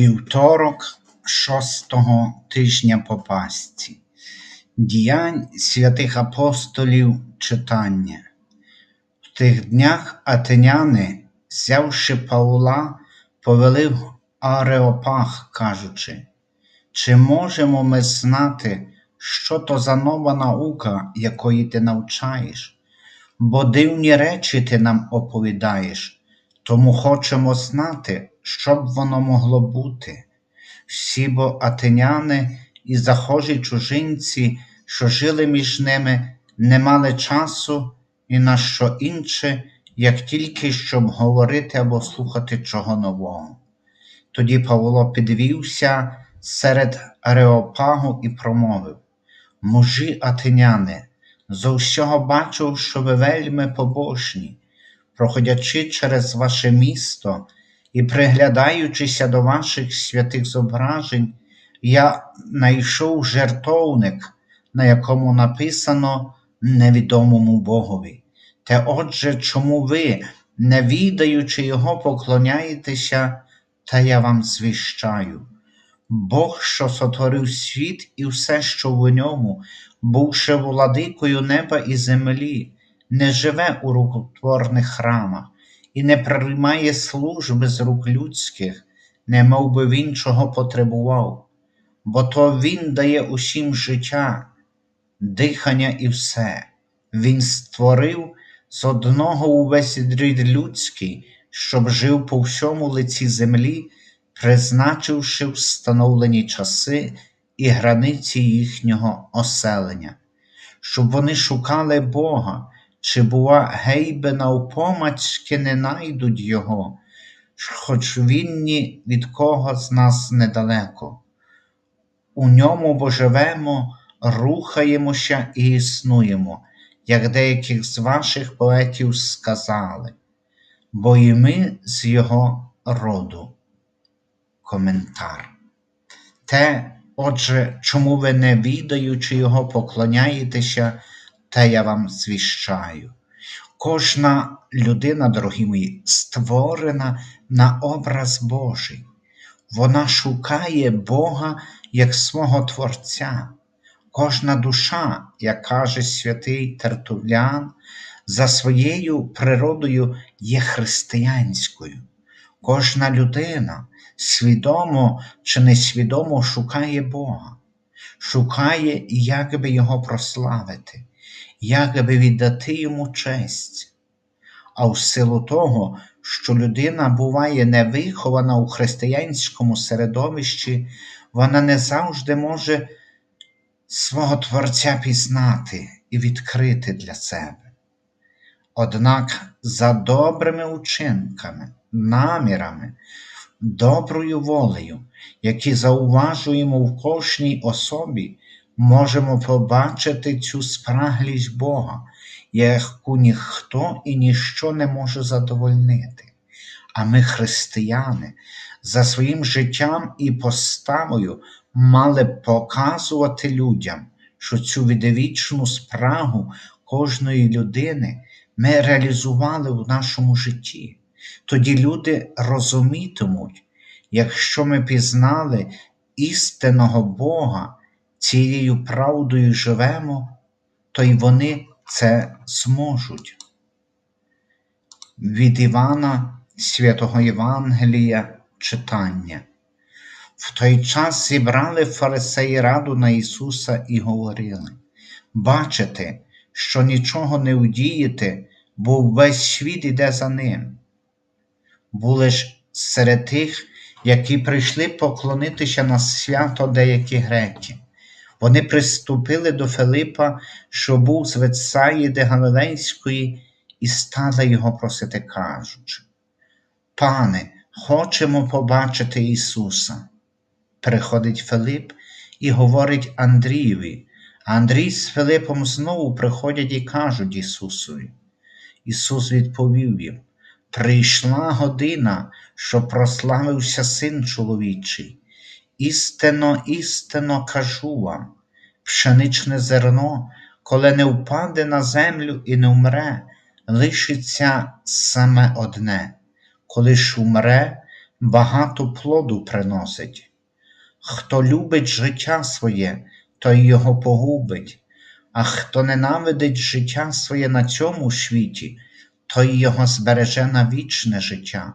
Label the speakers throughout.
Speaker 1: Вівторок шостого тижня по Пасці. Діянь святих апостолів читання. В тих днях атеняни, взявши Павла, повели в Ареопаг, кажучи, чи можемо ми знати, що то за нова наука, якої ти навчаєш? Бо дивні речі ти нам оповідаєш, тому хочемо знати, що б воно могло бути. Всі бо атеняни і захожі чужинці, що жили між ними, не мали часу і на що інше, як тільки щоб говорити або слухати чого нового. Тоді Павло підвівся серед Ареопагу і промовив: Мужі атеняни, зо всього бачив, що ви вельми побожні, проходячи через ваше місто і приглядаючися до ваших святих зображень, я знайшов жертовник, на якому написано невідомому Богові. Те отже, чому ви, не відаючи його, поклоняєтеся, та я вам звіщаю. Бог, що сотворив світ і все, що в ньому, бувши владикою неба і землі, не живе у рукотворних храмах і не приймає служби з рук людських, не мов би він чого потребував, бо то Він дає усім життя, дихання і все. Він створив з одного увесь рід людський, щоб жив по всьому лиці землі, призначивши встановлені часи і границі їхнього оселення, щоб вони шукали Бога, чи, бува, гейби навпомацьки не найдуть Його, хоч він ні від кого з нас недалеко. У ньому бо живемо, рухаємося і існуємо, як деяких з ваших поетів сказали, бо і ми з його роду. Коментар. Те, отже, чому ви не відаючи його, поклоняєтеся, те я вам звіщаю. Кожна людина, дорогі мої, створена на образ Божий. Вона шукає Бога як свого Творця. Кожна душа, як каже святий Тертулян, за своєю природою є християнською. Кожна людина свідомо чи несвідомо шукає Бога, шукає, як би Його прославити, як би віддати йому честь. А в силу того, що людина буває невихована у християнському середовищі, вона не завжди може свого Творця пізнати і відкрити для себе. Однак за добрими учинками, намірами, доброю волею, які зауважуємо в кожній особі, можемо побачити цю спраглість Бога, яку ніхто і ніщо не може задовольнити. А ми, християни, за своїм життям і поставою мали показувати людям, що цю відвічну спрагу кожної людини ми реалізували в нашому житті. Тоді люди розумітимуть, якщо ми пізнали істинного Бога, цією правдою живемо, то й вони це зможуть. Від Івана Святого Євангелія читання. В той час зібрали фарисеї раду на Ісуса і говорили: Бачите, що нічого не вдієте, бо весь світ іде за ним. Були ж серед тих, які прийшли поклонитися на свято деякі греки. Вони приступили до Филипа, що був з Ветсаїди Галилейської, і стали його просити, кажучи: Пане, хочемо побачити Ісуса. Приходить Филип і говорить Андрієві, а Андрій з Филипом знову приходять і кажуть Ісусові. Ісус відповів їм: Прийшла година, що прославився Син чоловічий. Істинно, істинно кажу вам, пшеничне зерно, коли не впаде на землю і не вмре, лишиться саме одне, коли ж умре, багато плоду приносить. Хто любить життя своє, той його погубить, а хто ненавидить життя своє на цьому світі, той його збереже на вічне життя.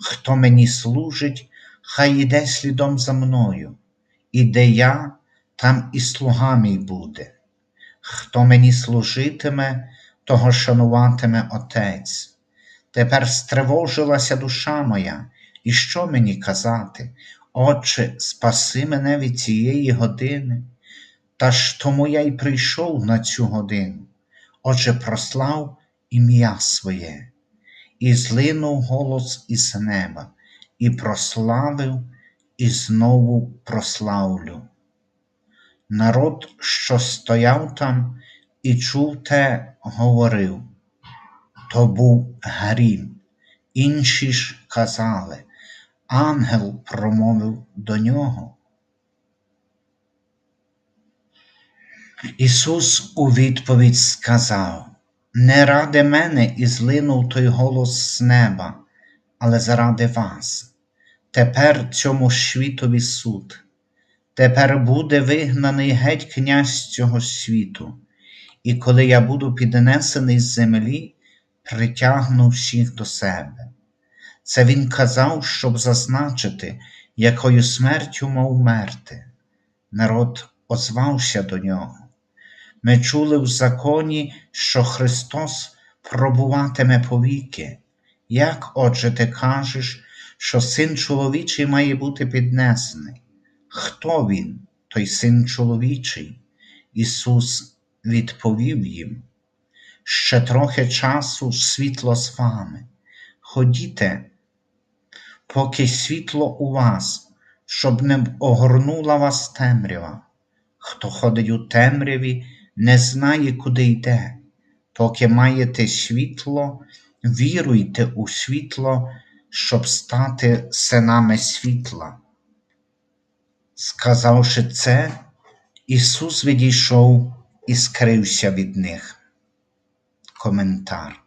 Speaker 1: Хто мені служить, хай іде слідом за мною, і де я, там і слуга мій буде. Хто мені служитиме, того шануватиме Отець. Тепер стривожилася душа моя, і що мені казати? Отче, спаси мене від цієї години, та ж тому я й прийшов на цю годину. Отже, прослав ім'я своє, і злинув голос із неба, і прославив, і знову прославлю. Народ, що стояв там і чув те, говорив, то був грім. Інші ж казали, ангел промовив до нього. Ісус у відповідь сказав, не ради мене і злинув той голос з неба, але заради вас. Тепер цьому світові суд. Тепер буде вигнаний геть князь цього світу, і коли я буду піднесений з землі, притягну всіх до себе. Це він казав, щоб зазначити, якою смертю мав мерти. Народ озвався до нього. Ми чули в законі, що Христос пробуватиме повіки. Як, отже, ти кажеш, що син чоловічий має бути піднесений? Хто він, той син чоловічий? Ісус відповів їм. Ще трохи часу світло з вами. Ходіте, поки світло у вас, щоб не огорнула вас темрява. Хто ходить у темряві, не знає, куди йде. Поки маєте світло, віруйте у світло, щоб стати синами світла. Сказавши це, Ісус відійшов і скрився від них. Коментар.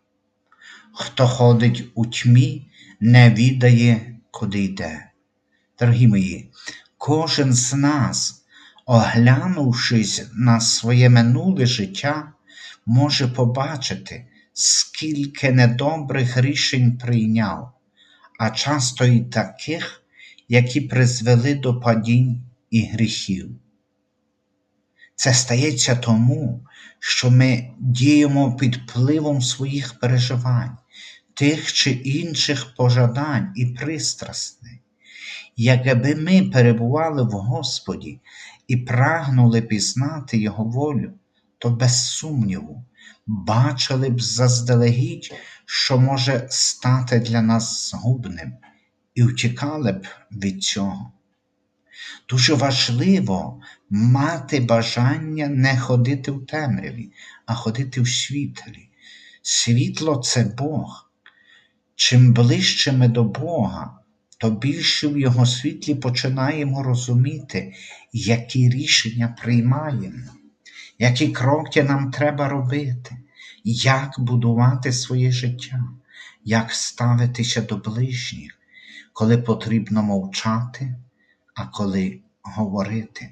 Speaker 1: Хто ходить у тьмі, не відає, куди йде. Дорогі мої, кожен з нас, оглянувшись на своє минуле життя, може побачити, скільки недобрих рішень прийняв, а часто й таких, які призвели до падінь і гріхів. Це стається тому, що ми діємо під впливом своїх переживань, тих чи інших пожадань і пристрастей. Якби ми перебували в Господі і прагнули пізнати Його волю, то без сумніву бачили б заздалегідь, що може стати для нас згубним, і втікали б від цього. Дуже важливо мати бажання не ходити в темряві, а ходити в світлі. Світло це Бог. Чим ближче ми до Бога, то більше в Його світлі починаємо розуміти, які рішення приймаємо, які кроки нам треба робити, як будувати своє життя, як ставитися до ближніх, коли потрібно мовчати а коли говорити.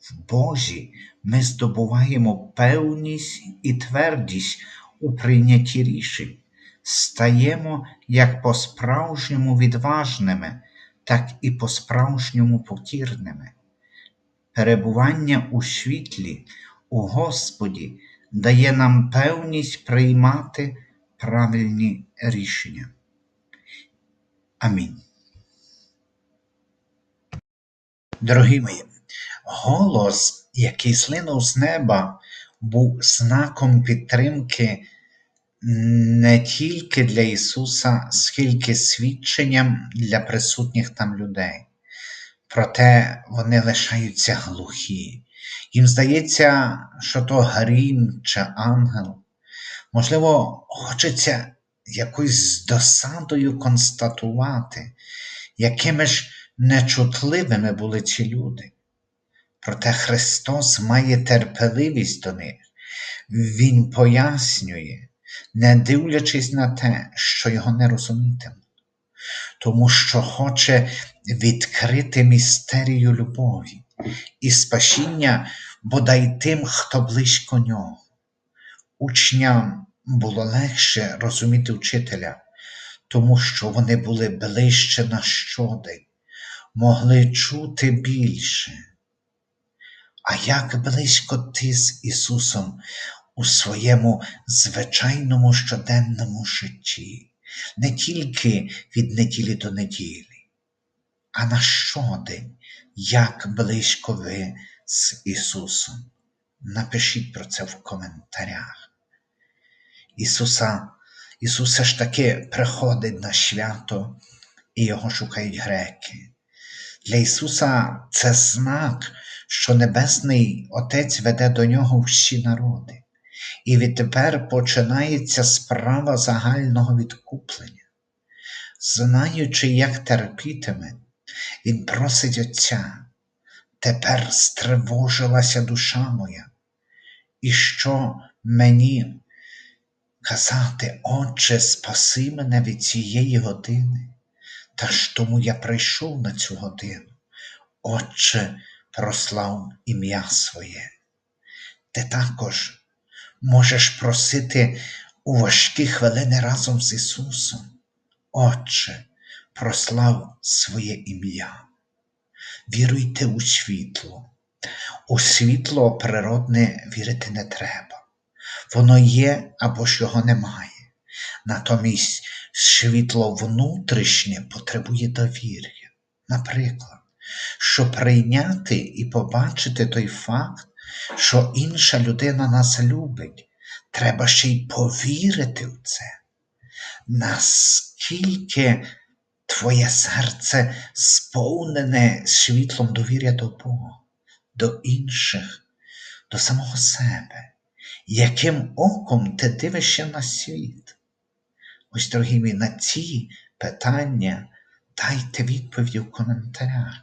Speaker 1: В Божі ми здобуваємо певність і твердість у прийнятті рішень, стаємо як по-справжньому відважними, так і по-справжньому покірними. Перебування у світлі, у Господі дає нам певність приймати правильні рішення. Амінь. Дорогі мої, голос, який слинув з неба, був знаком підтримки не тільки для Ісуса, скільки свідченням для присутніх там людей. Проте вони лишаються глухі. Їм здається, що то грім чи ангел. Можливо, хочеться якось з досадою констатувати, якими ж нечутливими були ці люди. Проте Христос має терпеливість до них, Він пояснює, не дивлячись на те, що його не розумітимуть. тому що хоче відкрити містерію любові і спасіння бодай тим, хто близько нього. Учням було легше розуміти вчителя, тому що вони були ближче на щодень, могли чути більше. А як близько ти з Ісусом у своєму звичайному щоденному житті, не тільки від неділі до неділі, а на щодень, як близько ви з Ісусом. Напишіть про це в коментарях. Ісуса, Ісус ж таки приходить на свято і його шукають греки. Для Ісуса це знак, що Небесний Отець веде до нього всі народи. І відтепер починається справа загального відкуплення. Знаючи, як терпітиме, Він просить Отця, тепер стривожилася душа моя, і що мені казати, Отче, спаси мене від цієї години, та ж тому я прийшов на цю годину. Отче, прослав ім'я своє. Ти також можеш просити у важкі хвилини разом з Ісусом. Отче, прослав своє ім'я. Віруйте у світло. У світло природне вірити не треба. Воно є або ж його немає. Натомість світло внутрішнє потребує довір'я. Наприклад, щоб прийняти і побачити той факт, що інша людина нас любить, треба ще й повірити в це. Наскільки твоє серце сповнене світлом довір'я до Бога, до інших, до самого себе, яким оком ти дивишся на світ? Ось, дорогі мої, на ці питання дайте відповіді в коментарях.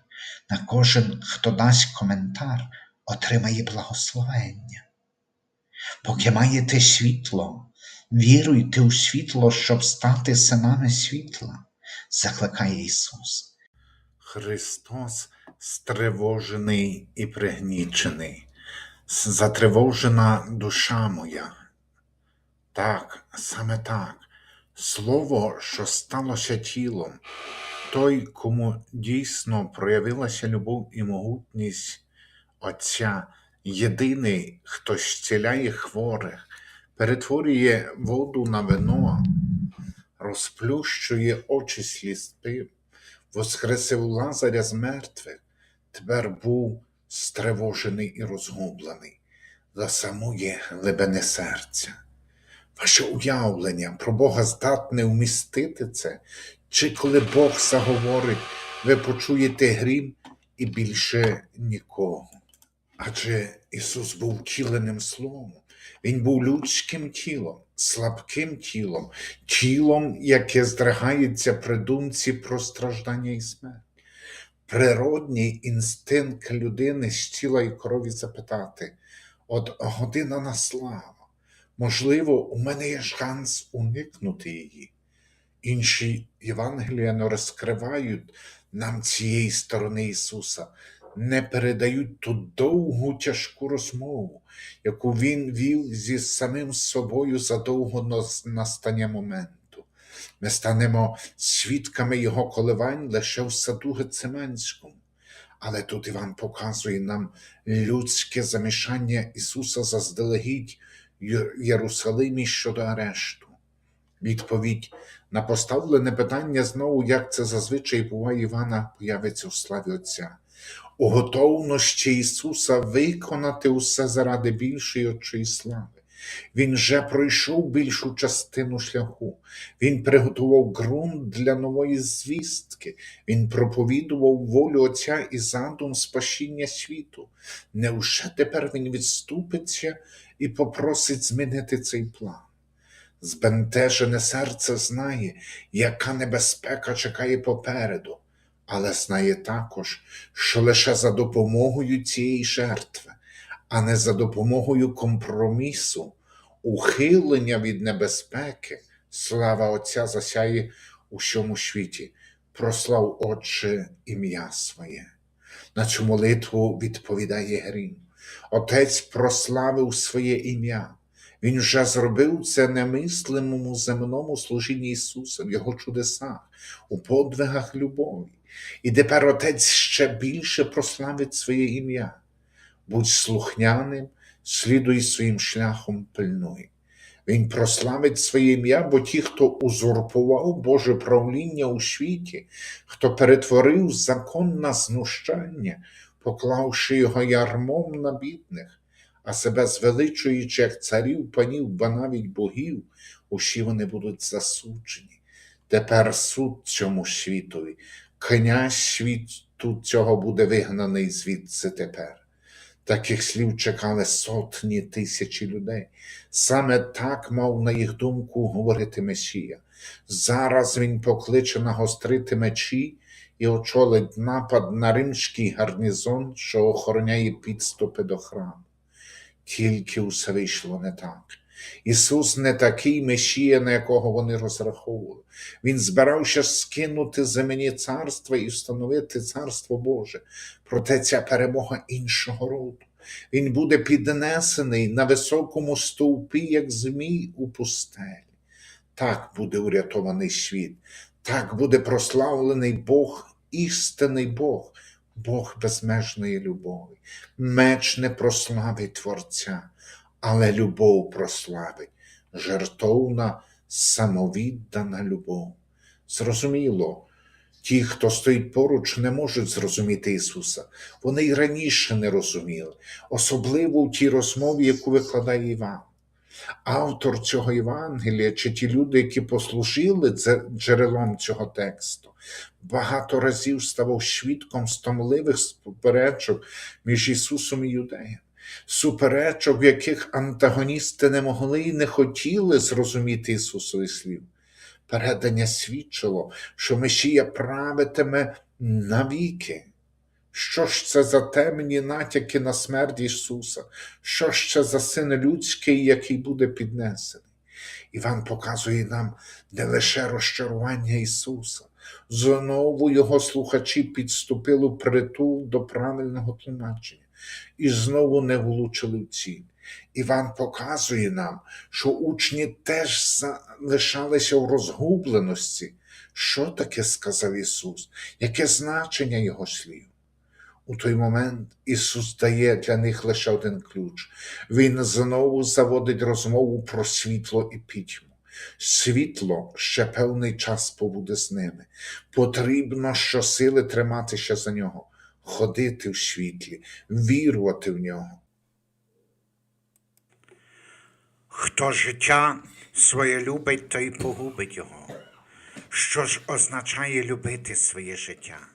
Speaker 1: На кожен, хто дасть коментар, отримає благословення. Поки маєте світло, віруйте у світло, щоб стати синами світла, закликає Ісус. Христос стривожений і пригнічений, затривожена душа моя. Так, саме так, слово, що сталося тілом, той, кому дійсно проявилася любов і могутність Отця, єдиний, хто зціляє хворих, перетворює воду на вино, розплющує очі сліпим, воскресив Лазаря з мертвих, тепер був стривожений і розгублений за самої глибини серця. Ваше уявлення про Бога здатне вмістити це, чи коли Бог заговорить, ви почуєте грім і більше нікого. Адже Ісус був втіленим Словом, Він був людським тілом, слабким тілом, тілом, яке здригається при думці про страждання і смерть. Природній інстинкт людини з тіла і крові запитати: от година на славу. Можливо, у мене є шанс уникнути її. Інші Євангелія не розкривають нам цієї сторони Ісуса, не передають ту довгу тяжку розмову, яку Він вів зі самим собою задовго до настання моменту. Ми станемо свідками Його коливань лише в саду Гециманському. Але тут Іван показує нам людське замішання Ісуса заздалегідь Єрусалимі щодо арешту. Відповідь на поставлене питання знову, як це зазвичай буває Івана, появиться у славі Отця. У готовності Ісуса виконати усе заради більшої Отчої слави. Він вже пройшов більшу частину шляху. Він приготував ґрунт для нової звістки. Він проповідував волю Отця і задум спасіння світу. Невже тепер він відступиться і попросить змінити цей план? Збентежене серце знає, яка небезпека чекає попереду, але знає також, що лише за допомогою цієї жертви, а не за допомогою компромісу, ухилення від небезпеки, слава Отця засяє
Speaker 2: у всьому світі. Прослав Отче ім'я своє. На цю молитву відповідає Грім. Отець прославив своє ім'я. Він вже зробив це немислимому земному служінні Ісуса в Його чудесах, у подвигах любові. І тепер Отець ще більше прославить своє ім'я. Будь слухняним, слідуй своїм шляхом пильнуй. Він прославить своє ім'я, бо ті, хто узурпував Боже правління у світі, хто перетворив закон на знущання, поклавши його ярмом на бідних, а себе звеличуючи як царів, панів, ба навіть богів, усі вони будуть засуджені. Тепер суд цьому світові, князь світу цього буде вигнаний звідси тепер. Таких слів чекали сотні тисячі людей. Саме так мав на їх думку говорити Месія. Зараз він покличе нагострити мечі і очолить напад на римський гарнізон, що охороняє підступи до храму. Тільки усе вийшло не так. Ісус не такий Месія, на якого вони розраховували. Він збирався скинути земні царства і встановити царство Боже. Проте ця перемога іншого роду. Він буде піднесений на високому стовпі, як змій у пустелі. Так буде урятований світ, так буде прославлений Бог, істинний Бог, Бог безмежної любові. Меч не прославить Творця, але любов прославить, жертовна, самовіддана любов. Зрозуміло, ті, хто стоїть поруч, не можуть зрозуміти Ісуса. Вони й раніше не розуміли, особливо в тій розмові, яку викладає Іван. Автор цього Євангелія чи ті люди, які послужили джерелом цього тексту, багато разів ставав свідком стомливих суперечок між Ісусом і Юдеєм, суперечок, в яких антагоністи не могли і не хотіли зрозуміти Ісусові слів. Передання свідчило, що Месія правитиме навіки. Що ж це за темні натяки на смерть Ісуса? Що ж це за син людський, який буде піднесений? Іван показує нам не лише розчарування Ісуса. Знову його слухачі підступили притул до правильного тлумачення і знову не влучили в ціль. Іван показує нам, що учні теж залишалися в розгубленості. Що таке сказав Ісус? Яке значення Його слів? У той момент Ісус дає для них лише один ключ. Він знову заводить розмову про світло і пітьму. Світло ще певний час побуде з ними. Потрібно щосили триматися за нього, ходити в світлі, вірувати в нього.
Speaker 3: Хто життя своє любить, той погубить його. Що ж означає любити своє життя?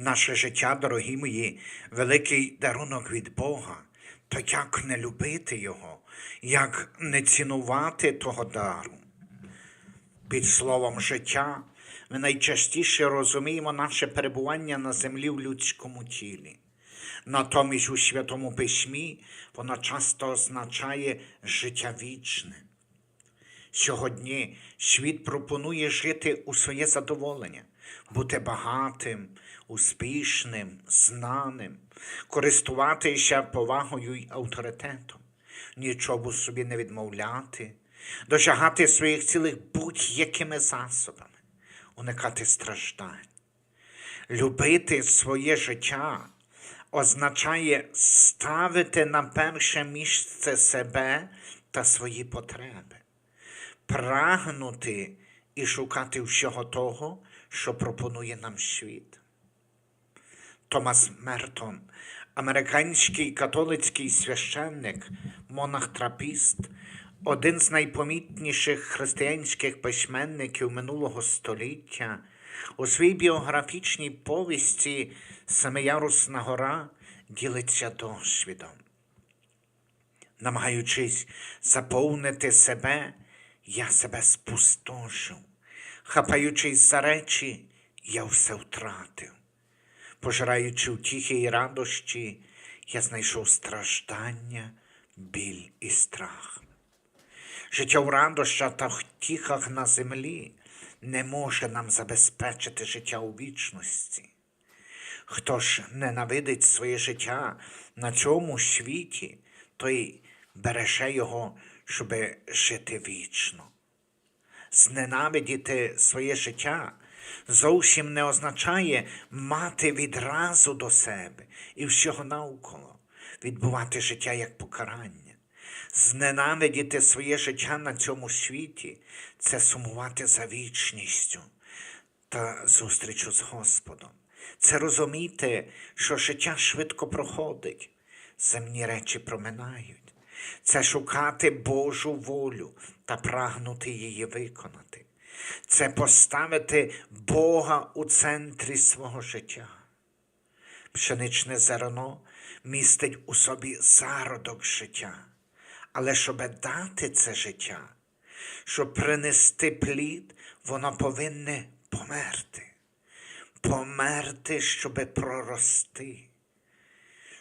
Speaker 3: Наше життя, дорогі мої, великий дарунок від Бога. То як не любити Його, як не цінувати того дару? Під словом життя ми найчастіше розуміємо наше перебування на землі в людському тілі. Натомість у Святому Письмі воно часто означає життя вічне. Сьогодні світ пропонує жити у своє задоволення, бути багатим, успішним, знаним, користуватися повагою й авторитетом, нічого собі не відмовляти, досягати своїх цілих будь-якими засобами, уникати страждань. Любити своє життя означає ставити на перше місце себе та свої потреби, прагнути і шукати всього того, що пропонує нам світ. Томас Мертон, американський католицький священник, монах-трапіст, один з найпомітніших християнських письменників минулого століття, у своїй біографічній повісті Семиярусна гора ділиться досвідом. Намагаючись заповнити себе, я себе спустошив. Хапаючись за речі, я все втратив. Пожираючи втіхи і радощі, я знайшов страждання, біль і страх. Життя в радощах та втіхах на землі не може нам забезпечити життя у вічності. Хто ж ненавидить своє життя на цьому світі, той береже його, щоб жити вічно. Зненавидіти своє життя зовсім не означає мати відразу до себе і всього навколо, відбувати життя як покарання. Зненавидіти своє життя на цьому світі це сумувати за вічністю та зустрічу з Господом. Це розуміти, що життя швидко проходить, земні речі проминають. Це шукати Божу волю та прагнути її виконати. Це поставити Бога у центрі свого життя. Пшеничне зерно містить у собі зародок життя. Але щоб дати це життя, щоб принести плід, воно повинне померти. Померти, щоби прорости,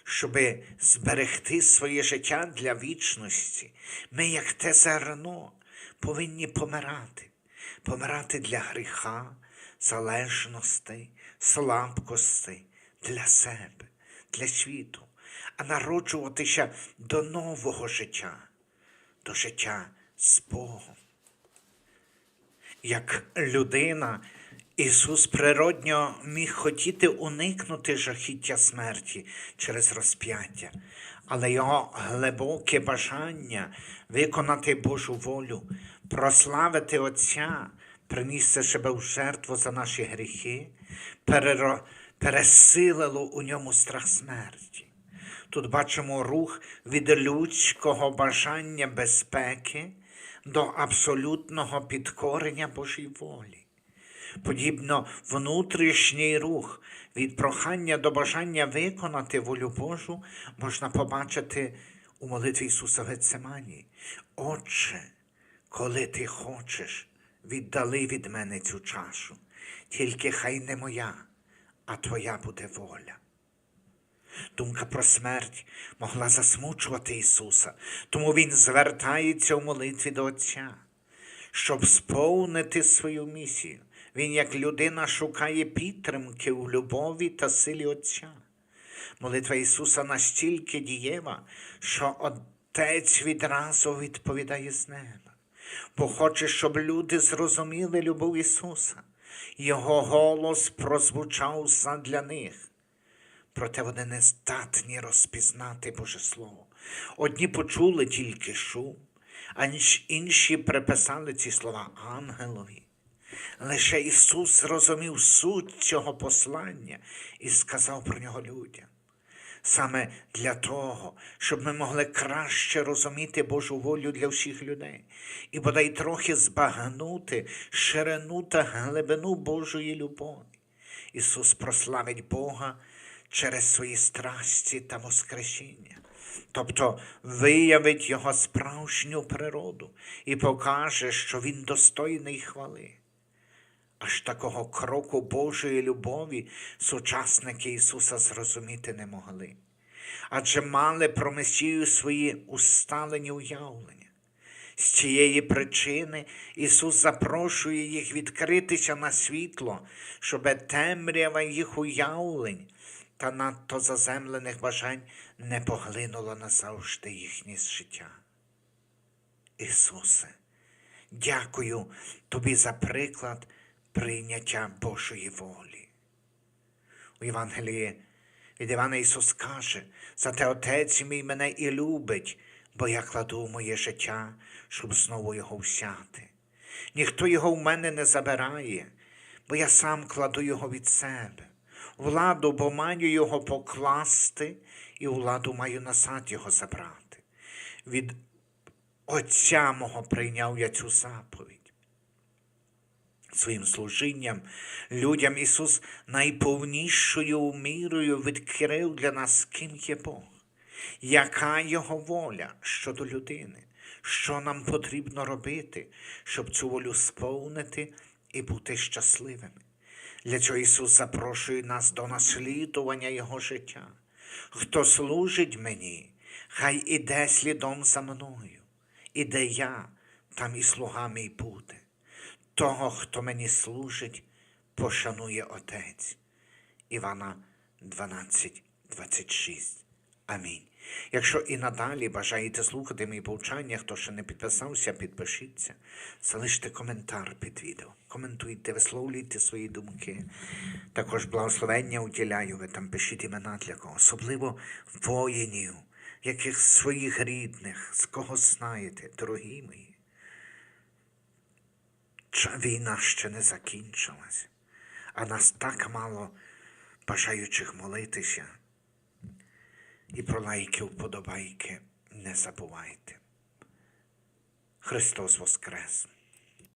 Speaker 3: щоби зберегти своє життя для вічності. Ми, як те зерно, повинні помирати, помирати для гріха, залежностей, слабкостей, для себе, для світу, а народжуватися до нового життя, до життя з Богом. Як людина, Ісус природньо міг хотіти уникнути жахіття смерті через розп'яття, але його глибоке бажання виконати Божу волю, прославити Отця, приністи себе в жертву за наші гріхи, переро- пересилило у ньому страх смерті. Тут бачимо рух від людського бажання безпеки до абсолютного підкорення Божій волі. Подібно внутрішній рух від прохання до бажання виконати волю Божу можна побачити у молитві Ісуса Гецемані. Отче, коли ти хочеш, віддали від мене цю чашу, тільки хай не моя, а твоя буде воля. Думка про смерть могла засмучувати Ісуса, тому Він звертається у молитві до Отця, щоб сповнити свою місію. Він, як людина, шукає підтримки у любові та силі Отця. Молитва Ісуса настільки дієва, що Отець відразу відповідає з неба, бо хоче, щоб люди зрозуміли любов Ісуса. Його голос прозвучав задля них проте вони не здатні розпізнати Боже Слово. Одні почули тільки шум, а інші приписали ці слова ангелові. Лише Ісус зрозумів суть цього послання і сказав про нього людям. Саме для того, щоб ми могли краще розуміти Божу волю для всіх людей і бодай трохи збагнути ширину та глибину Божої любові. Ісус прославить Бога через свої страсті та воскресіння, тобто виявить Його справжню природу і покаже, що Він достойний хвали. Аж такого кроку Божої любові сучасники Ісуса зрозуміти не могли, адже мали про Месію свої усталені уявлення. З цієї причини Ісус запрошує їх відкритися на світло, щоб темрява їх уявлень та надто заземлених бажань не поглинула назавжди їхнє життя. Ісусе, дякую Тобі за приклад прийняття Божої волі. У Євангелії від Івана Ісус каже, зате Отець мій мене і любить, бо я кладу моє життя, щоб знову його взяти. Ніхто його в мене не забирає, бо я сам кладу його від себе. Владу, бо маю його покласти, і владу маю назад його забрати. Від Отця мого прийняв я цю заповідь своїм служінням людям Ісус найповнішою мірою відкрив для нас, ким є Бог, яка Його воля щодо людини, що нам потрібно робити, щоб цю волю сповнити і бути щасливими. Для цього Ісус запрошує нас до наслідування Його життя. Хто служить мені, хай іде слідом за мною, і де я, там і слуга мій буде. Того, хто мені служить, пошанує Отець. Івана 12, 26. Амінь. Якщо і надалі бажаєте слухати мої повчання, хто ще не підписався, підпишіться, залиште коментар під відео, коментуйте, висловлюйте свої думки. Також благословення уділяю, ви там пишіть імена для кого, особливо воїнів, яких своїх рідних, з кого знаєте, дорогі мої. Війна ще не закінчилась, а нас так мало бажаючих молитися. І про лайки, вподобайки не забувайте. Христос Воскрес!